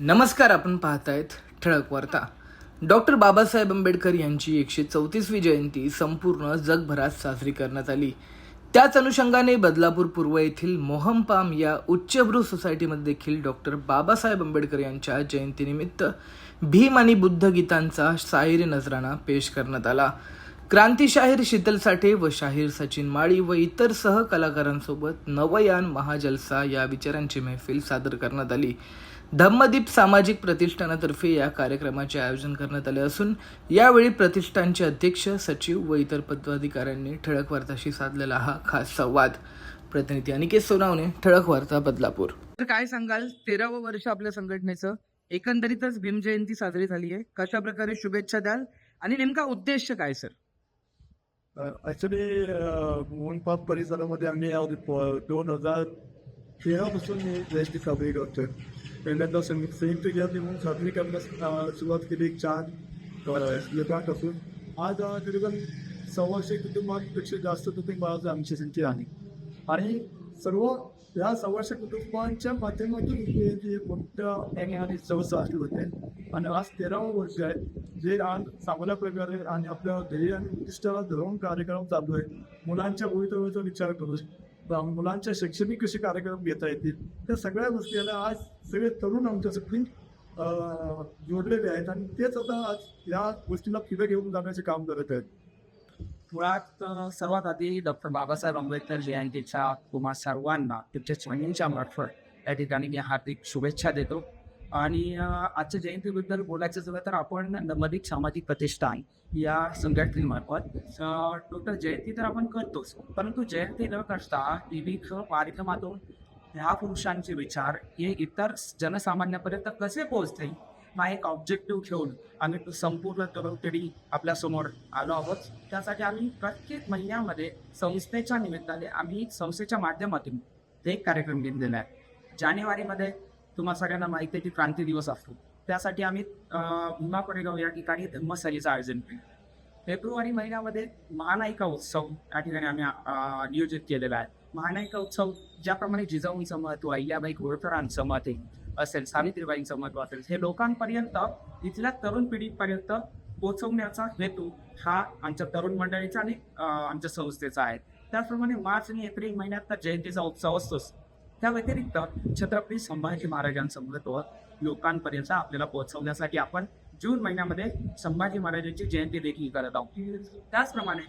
नमस्कार आपण पाहतायत ठळक वार्ता. डॉक्टर बाबासाहेब आंबेडकर यांची एकशे चौतीसवी जयंती संपूर्ण जगभरात साजरी करण्यात आली. त्याच अनुषंगाने बदलापूर पूर्व येथील मोहमपाम या उच्चभ्रू सोसायटीमध्ये देखील डॉक्टर बाबासाहेब आंबेडकर यांच्या जयंतीनिमित्त भीम आणि बुद्ध गीतांचा शाहिरी नजराणा पेश करण्यात आला. क्रांतीशाहीर शीतल साठे व शाहीर सचिन माळी व इतर सह कलाकारांसोबत नवयान महाजलसा या विचारांची महफिल सादर करण्यात आली. धम्मदीप सामाजिक प्रतिष्ठानातर्फे या कार्यक्रमाचे आयोजन करण्यात आले असून यावेळी प्रतिष्ठानचे अध्यक्ष सचिव व इतर पदाधिकाऱ्यांनी ठळक वार्ताशी साधलेला हा खास संवाद. प्रतिनिधी अनिकेत सोनावणे ठळक वार्ता बदलापूर. तर काय सांगाल? तेरावं वर्ष आपल्या संघटनेचं. एकंदरीतच भीम जयंती साजरी झाली आहे. कशा प्रकारे शुभेच्छा द्याल? आणि नेमका उद्देश काय सर? ऍक्च्युली मोहनपाप परिसरामध्ये आम्ही दोन हजार तेरापासून जयंती साजरी करतोय. पहिल्यांदा संयुक्त संयुक्त जयंती म्हणून साजरी करण्यास सुरुवात केली एक छान लेखात असून आज अं, सव्वाशे कुटुंबांपेक्षा जास्त कुटुंबाचं आमची संख्या आहे आणि सर्व या सव्वाशे कुटुंबांच्या माध्यमातून जे मोठ्या आणि सव असली होते आणि आज तेरावं वर्ष आहे जे आज चांगल्या प्रकारे आणि आपल्या ध्येय आणि उद्दिष्टाला धरून कार्यक्रम चालू आहे. मुलांच्या भवितव्याचा विचार करू मुलांच्या शैक्षणिक कसे कार्यक्रम घेता येतील? त्या सगळ्या गोष्टीला आज सगळे तरुण आमच्यासाठी अं, जोडलेले आहेत आणि तेच आता आज या गोष्टीला पुढे घेऊन जाण्याचे काम करत आहेत. मुळात सर्वात आधी डॉक्टर बाबासाहेब आंबेडकर जयंतीच्या तुम्हा सर्वांना तुमच्या स्वयंच्या मार्फत या ठिकाणी मी हार्दिक शुभेच्छा देतो. आणि आजच्या जयंतीबद्दल बोलायचं झालं तर आपण नमदिक सामाजिक प्रतिष्ठान या संघटनेमार्फत टोटल जयंती तर आपण करतोच. परंतु जयंती न करता विविध कार्यक्रमातून ह्या पुरुषांचे विचार हे इतर जनसामान्यापर्यंत कसे पोहोचतील हा एक ऑब्जेक्टिव्ह घेऊन आम्ही तो संपूर्ण तरुण पिढी आपल्यासमोर आलो आहोत. त्यासाठी आम्ही प्रत्येक महिन्यामध्ये संस्थेच्या निमित्ताने आम्ही संस्थेच्या माध्यमातून एक कार्यक्रम घेतलेला आहे. जानेवारीमध्ये तुम्हाला सगळ्यांना माहिती आहे की क्रांती दिवस असतो. त्यासाठी आम्ही भीमा कोरेगाव या ठिकाणी धम्मसरीचं आयोजन केलं. फेब्रुवारी महिन्यामध्ये महानायिका उत्सव या ठिकाणी आम्ही नियोजित केलेला आहे. महानायिका उत्सव ज्याप्रमाणे जिजाऊंचं महत्त्व अहिल्याबाई होळकरांचं मत आहे असेल सावित्रीबाईंचं महत्त्व असेल हे लोकांपर्यंत इथल्या तरुण पिढीपर्यंत पोचवण्याचा हेतू हा आमच्या तरुण मंडळीचा आणि आमच्या संस्थेचा आहे. त्याचप्रमाणे मार्च आणि एप्रिल महिन्यात तर जयंतीचा उत्सव असतोच. त्या व्यतिरिक्त छत्रपती संभाजी महाराजांचं महत्त्व लोकांपर्यंत आपल्याला पोहोचवण्यासाठी आपण जून महिन्यामध्ये संभाजी महाराजांची जयंती देखील करत आहोत. त्याचप्रमाणे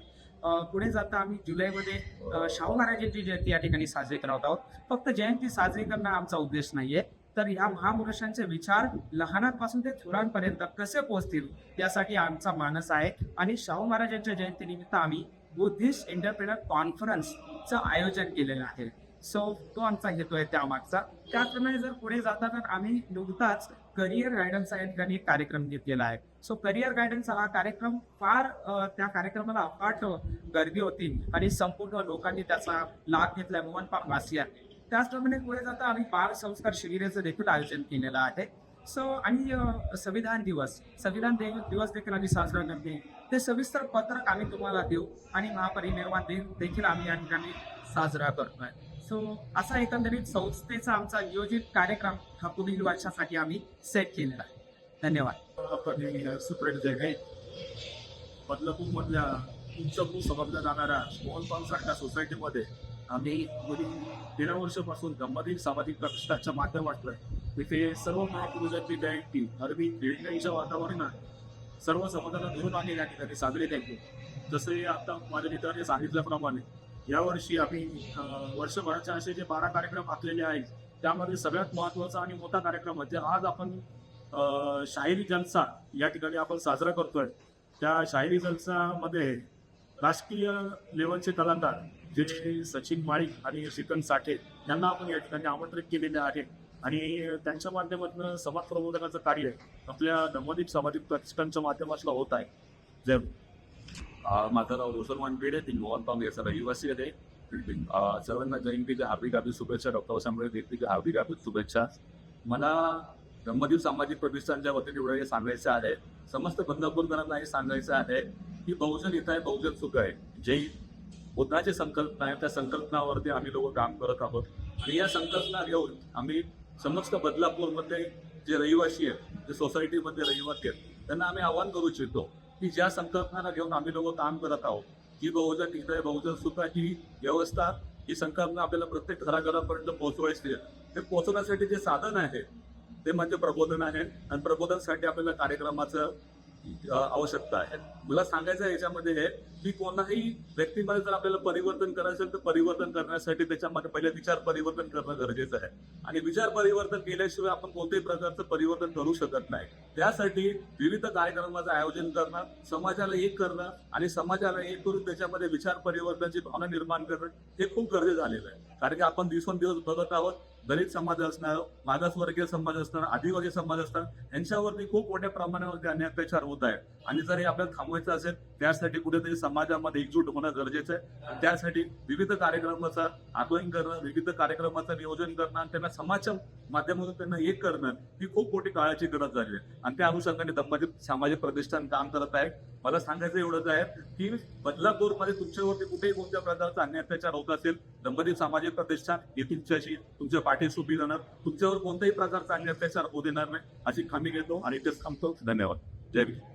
पुढे जाता आम्ही जुलैमध्ये शाहू महाराजांची जयंती या ठिकाणी साजरी करत आहोत. फक्त जयंती साजरी करणं आमचा उद्देश नाहीये. तर या महापुरुषांचे विचार लहानांपासून ते थोरांपर्यंत कसे पोहोचतील यासाठी आमचा मानस आहे. आणि शाहू महाराजांच्या जयंतीनिमित्त आम्ही बुद्धिस्ट एंटरप्रेनर कॉन्फरन्सचं आयोजन केलेलं आहे. सो तो आमचा हेतू आहे त्यामागचा. त्याचप्रमाणे जर पुढे जाता तर आम्ही नुकताच करिअर गायडन्स आहे ठिकाणी एक कार्यक्रम घेतलेला आहे. सो करिअर गायडन्स हा कार्यक्रम फार त्या कार्यक्रमाला अफाट गर्दी होती आणि संपूर्ण लोकांनी त्याचा लाभ घेतलाय मोहन पाप वासिया त्याचप्रमाणे पुढे जाता आम्ही बाल संस्कार शिबिराचं देखील आयोजन केलेलं आहे. सो आणि संविधान दिवस संविधान दे- दिवस देखील आम्ही साजरा करते. ते सविस्तर पत्रक आम्ही तुम्हाला देऊ आणि महापरिनिर्वाण देऊ देखील आम्ही या ठिकाणी साजरा करतोय. सो असा एकंदरीत संस्थेचा आमचा नियोजित कार्यक्रम हा पुढील वर्षासाठी आम्ही सेट केलेला आहे. धन्यवाद. आपण सुप्रेट जग बदलापूरमधल्या उच्चभू समजल्या जाणाऱ्या मोहनपाल सारख्या सोसायटीमध्ये आम्ही गेली तेरा वर्षापासून धम्मदीप सामाजिक प्रतिष्ठानच्या माध्यमातून इथे सर्व महापुरुषांची जयंती अरबी देणगीच्या वातावरणात सर्व समाजाला धरून आले या ठिकाणी साजरे द्यायचे जसे आता माझ्या मित्राने सांगितल्याप्रमाणे यावर्षी आम्ही वर्षभराचे असे जे बारा कार्यक्रम आखलेले आहेत त्यामध्ये सगळ्यात महत्त्वाचा आणि मोठा कार्यक्रम म्हणजे आज आपण शाहिरी जलसा या ठिकाणी आपण साजरा करतोय. त्या शाहिरी जलसामध्ये राष्ट्रीय लेवलचे कलाकार जे सचिन माळिक आणि श्रीकांत साठे यांना आपण या ठिकाणी आमंत्रित केलेले आहे. आणि त्यांच्या माध्यमातून समाज प्रबोधनाचं कार्य आपल्या धम्मदीप सामाजिक प्रतिष्ठानच्या माध्यमातून होत आहे. जरूर माझं नाव रोशन वानपेडे ती मोहन पाम याचा रहिवासी आहे. अ, सर्वांना जयंतीच्या हार्दिक हार्दिक शुभेच्छा. डॉक्टर वसांबळे जयंतीच्या हार्दिक हार्दिक शुभेच्छा. मला ब्रह्मदेव सामाजिक प्रतिष्ठानच्या वतीने एवढं हे सांगायचं आहे. समस्त बदलापूरकरांना हे सांगायचं आहे की बहुजन इथं आहे बहुजन सुख आहे. जे बुद्धाची संकल्पना आहे त्या संकल्पनावरती आम्ही लोक काम करत आहोत. आणि या संकल्पना घेऊन आम्ही समस्त बदलापूरमध्ये जे रहिवासी आहेत जे सोसायटीमध्ये रहिवासी आहेत त्यांना आम्ही आवाहन करू इच्छितो. की ज्या संकल्पना घेऊन आम्ही लोक काम करत आहोत ही बहुजन हित बहुजन सुद्धा ही व्यवस्था ही संकल्पना आपल्याला प्रत्येक घराघरापर्यंत पोहोचवायची आहे. ते पोहोचवण्यासाठी जे साधन आहे ते म्हणजे प्रबोधन आहे. आणि प्रबोधनासाठी आपल्याला कार्यक्रमाचं आवश्यकता आहे. मला सांगायचं आहे याच्यामध्ये हे की कोणाही व्यक्तीमध्ये जर आपल्याला परिवर्तन करायचं असेल तर परिवर्तन करण्यासाठी त्याच्यामध्ये पहिले विचार परिवर्तन करणं गरजेचं आहे. आणि विचार परिवर्तन केल्याशिवाय आपण कोणत्याही प्रकारचं परिवर्तन करू शकत नाही. त्यासाठी विविध कार्यक्रमाचं आयोजन करणं समाजाला एक करणं आणि समाजाला एक करून त्याच्यामध्ये विचार परिवर्तनाची भावना निर्माण करणं हे खूप गरजेचं झालेलं आहे. कारण की आपण दिवसेंदिवस बघत आहोत दलित समाज असणार मागासवर्गीय समाज असणार आदिवासी समाज असणार यांच्यावरती खूप मोठ्या प्रमाणावरती अन्याय अत्याचार होत आहे आणि जर हे आपल्याला थांबवायचं असेल त्यासाठी कुठेतरी समाजामध्ये एकजूट होणं गरजेचं आहे. त्यासाठी विविध कार्यक्रमाचं आकलन करणं विविध कार्यक्रमाचं नियोजन करणं आणि त्यांना समाजच्या माध्यमातून त्यांना एक करणं ही खूप मोठी काळाची गरज झाली आहे. आणि त्या अनुषंगाने दंपती सामाजिक प्रतिष्ठान काम करत आहे. मला सांगायचं एवढंच आहे की बदलापूरमध्ये तुमच्यावरती कुठेही कोणत्या प्रकारचा अन्याय अत्याचार होत असेल दंपती सामाजिक प्रतिष्ठान हे तुमच्याशी तुमच्या पाठीशी उभी राहणार तुमच्यावर कोणत्याही प्रकारचा अन्याय अत्याचार होऊ देणार नाही अशी खामी घेतो आणि इथेच थांबतो. धन्यवाद. जय